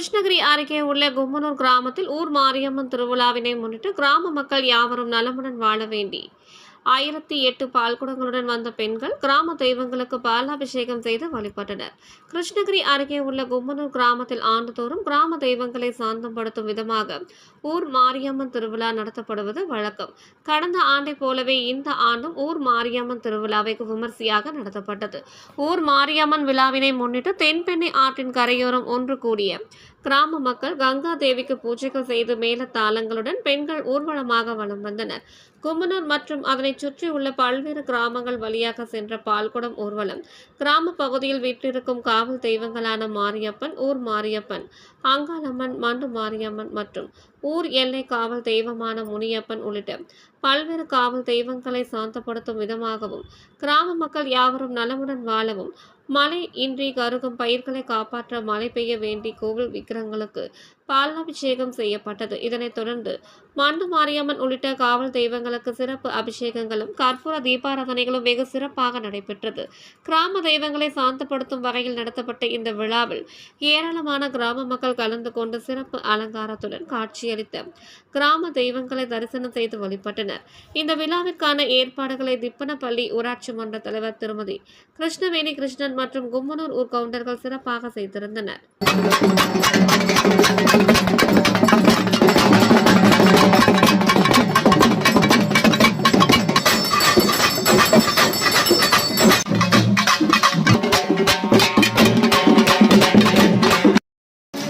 கிருஷ்ணகிரி அருகே உள்ள கும்மனூர் கிராமத்தில் ஊர் மாரியம்மன் திருவிழாவினை முன்னிட்டு கிராம மக்கள் யாவரும் நலமுடன் வாழ வேண்டி ஆயிரத்தி எட்டு பால்குடங்களுடன் வந்த பெண்கள் கிராம தெய்வங்களுக்கு பாலாபிஷேகம் செய்து வழிபட்டனர். கிருஷ்ணகிரி அருகே உள்ள கும்பனூர் கிராமத்தில் ஆண்டுதோறும் கிராம தெய்வங்களை சாந்தப்படுத்தும் விதமாக ஊர் மாரியம்மன் திருவிழா நடத்தப்படுவது வழக்கம். கடந்த ஆண்டை போலவே இந்த ஆண்டும் ஊர் மாரியம்மன் திருவிழாவை விமர்சையாக நடத்தப்பட்டது. ஊர் மாரியம்மன் விழாவினை முன்னிட்டு தென்பெண்ணை ஆற்றின் கரையோரம் ஒன்று கூடிய கிராம மக்கள் கங்கா தேவிக்கு பூஜைகள் செய்து மேலத்தாளங்களுடன் பெண்கள் ஊர்வலமாக வலம் வந்தனர். கும்மனூர் மற்றும் அதனைச் சுற்றியுள்ள பல்வேறு கிராமங்கள் வழியாக சென்ற பால்குடம் ஊர்வலம். கிராம பகுதியில் வீற்றிருக்கும் காவல் தெய்வங்களான மாரியப்பன் ஊர் மாரியப்பன் அங்காளம்மன் மண்டு மாரியம்மன் மற்றும் ஊர் எல்லை காவல் தெய்வமான முனியப்பன் உள்ளிட்ட பல்வேறு காவல் தெய்வங்களை சாந்தப்படுத்தும் விதமாகவும் கிராம மக்கள் யாவரும் நலமுடன் வாழவும் மழை இன்றி கருகும் பயிர்களை காப்பாற்ற மழை பெய்ய வேண்டி கோவில் விக்கிரங்களுக்கு பாலாபிஷேகம் செய்யப்பட்டது. இதனைத் தொடர்ந்து மண்டு மாரியம்மன் உள்ளிட்ட காவல் தெய்வங்களுக்கு சிறப்பு அபிஷேகங்களும் கற்பூர தீபாராதனைகளும் வெகு சிறப்பாக நடைபெற்றது. கிராம தெய்வங்களை சாந்தப்படுத்தும் வகையில் நடத்தப்பட்ட இந்த விழாவில் ஏராளமான கிராம மக்கள் கலந்து கொண்டு சிறப்பு அலங்காரத்துடன் காட்சியளித்த கிராம தெய்வங்களை தரிசனம் செய்து வழிபட்டனர். இந்த விழாவிற்கான ஏற்பாடுகளை திப்பனப்பள்ளி ஊராட்சி மன்ற தலைவர் திருமதி கிருஷ்ணவேணி கிருஷ்ணன் மற்றும் கும்மனூர் ஊர் கவுண்டர்கள் சிறப்பாக செய்திருந்தனர்.